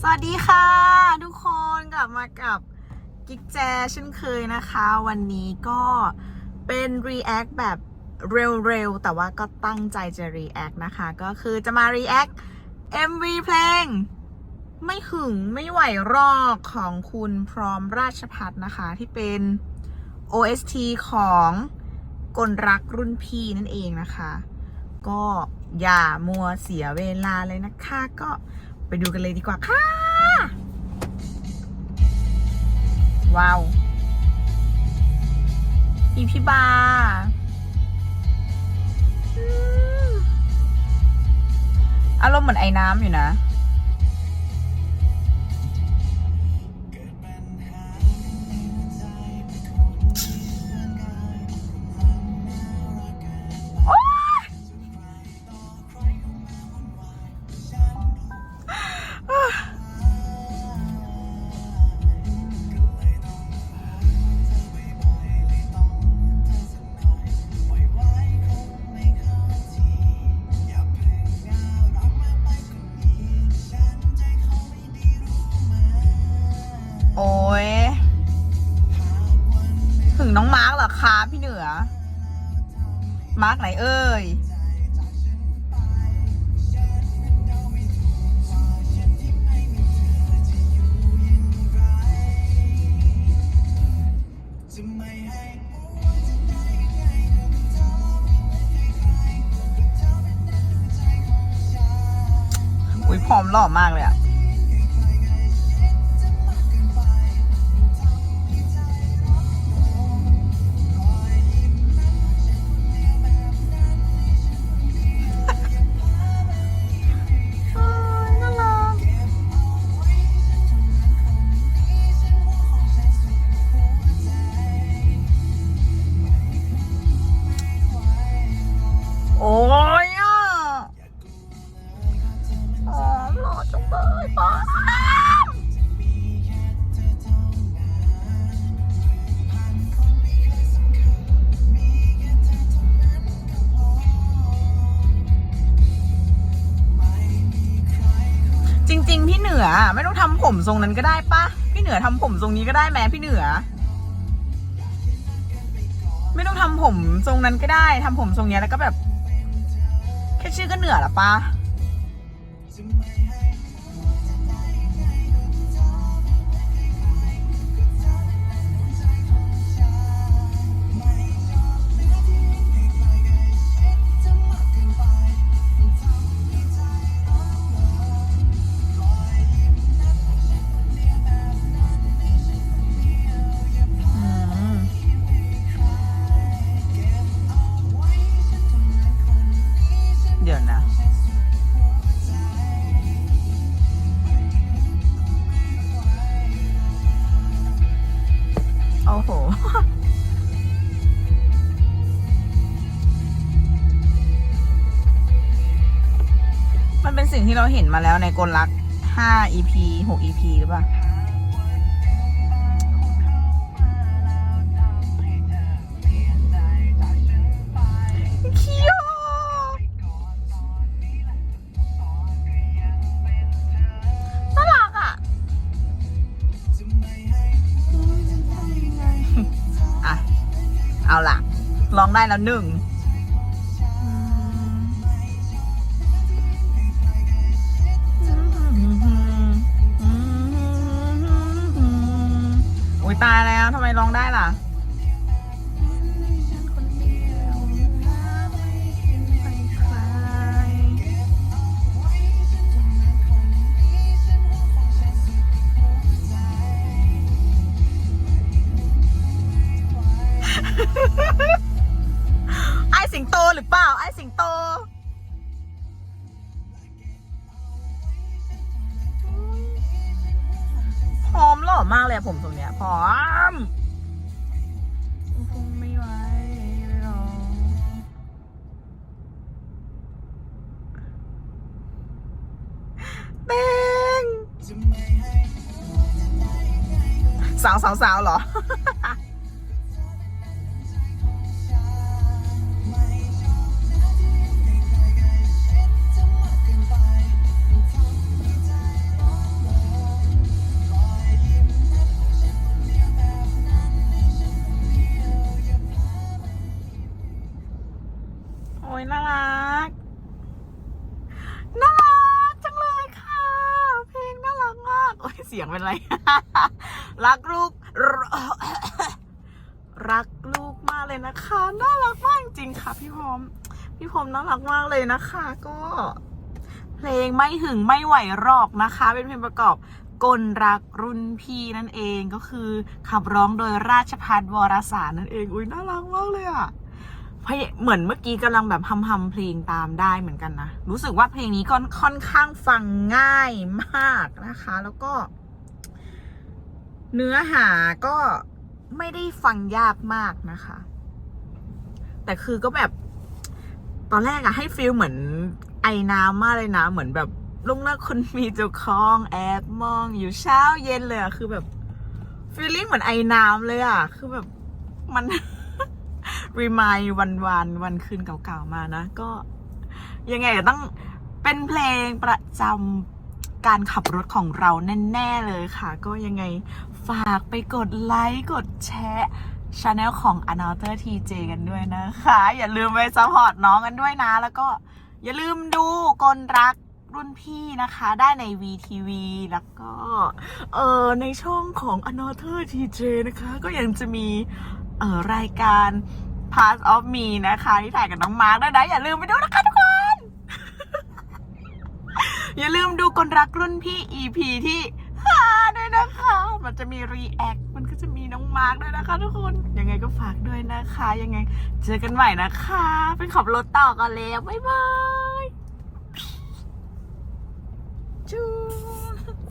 สวัสดีค่ะ ทุกคนกลับมากับกิ๊กแจเช่นเคยนะคะ วันนี้ก็เป็น React แบบเร็วๆ แต่ว่าก็ตั้งใจจะ React นะคะ ก็คือจะมา React MV เพลง ไม่หึงไม่ไหวรอกของคุณพร้อมราชพัฒนะคะที่เป็น OST ของกลรักรุ่นพี่นั่นเองนะคะ ก็อย่ามัวเสียเวลาเลยนะคะ ก็ ไปดูกันเลยดีกว่าค่ะ ว้าวอีพี่บาอืมอารมณ์เหมือนไอ้น้ำอยู่นะ องมาร์กเหรอคะพี่เหนือ มาร์กไหนเอ่ย อุ้ยผอมหล่อมากเลยอะ จริง ๆ พี่เหนือไม่ต้องทำผมทรงนั้นก็ได้ปะพี่เหนือทำผมทรงนี้ก็ได้แม้พี่เหนือ ไม่ต้องทำผมทรงนั้นก็ได้ทำผมทรงเนี้ยแล้วก็แบบ แค่ชื่อก็เหนือละปะ โห มันเป็นสิ่งที่เราเห็นมาแล้วในกลลักห้า EP หก EP หรือเปล่า องได้แล้วหนึ่งอุ้ยตายแล้วทำไมร้องได้ล่ะ หรือเปล่า ไอสิงโต พร้อมหล่อมากเลยอะผมตรงเนี้ยพร้อมคงไม่ไหวเลยหรอกเป้งสาวสาวสาวเหรอ เสียงเป็นไร รักลูก รักลูกมากเลยนะคะ น่ารักมากจริงค่ะ พี่พรมพี่พรมน่ารักมากเลยนะคะ ก็ เพลงไม่หึงไม่ไหวหรอกนะคะ เป็นเพลงประกอบกลรักรุ่นพี่นั่นเองก็คือขับร้องโดยราชพัฒวรสารนั่นเอง อุ้ยน่ารักมากเลยอะ เหมือนเมื่อกี้กำลังแบบฮัมฮัมเพลงตามได้เหมือนกันนะ รู้สึกว่าเพลงนี้ก็ค่อนข้างฟังง่ายมากนะคะ แล้วก็ เนื้อหาก็ไม่ได้ฟังยากมากนะคะ แต่คือก็แบบ ตอนแรกอะให้ฟีลเหมือนไอน้ำมากเลยนะ เหมือนแบบลุงเลิกคนมีเจ้าของแอบมองอยู่เช้าเย็นเลยอะคือแบบฟีลลิ่งเหมือนไอน้ำเลยอะคือแบบมัน รีมายวันวันวันคืนเก่าๆมานะ ก็ยังไงต้องเป็นเพลงประจำการขับรถของเราแน่ ๆเลยค่ะ ก็ยังไงฝากไปกดไลค์ กดแชร์ช anel ของ a n o t h e r TJ กันด้วยนะคะ อย่าลืมไปซัพพอร์ตน้องกันด้วยนะ แล้วก็อย่าลืมดูกลรักรุ่นพี่นะคะ ได้ใน VTV แล้วก็ เออในช่องของ a n o t h e r TJ นะคะ ก็ยังจะมีเออรายการ Part of Me นะคะ ที่ถ่ายกับน้องมาร์กด้วยนะ อย่าลืมไปดูนะคะทุกคน อย่าลืมดูคนรักรุ่นพี่ EP ที่ห้าด้วยนะคะ มันจะมีรีแอค มันก็จะมีน้องมาร์กด้วยนะคะทุกคน ยังไงก็ฝากด้วยนะคะ ยังไง เจอกันใหม่นะคะ เป็นขับรถต่อกันแล้ว บ๊ายบาย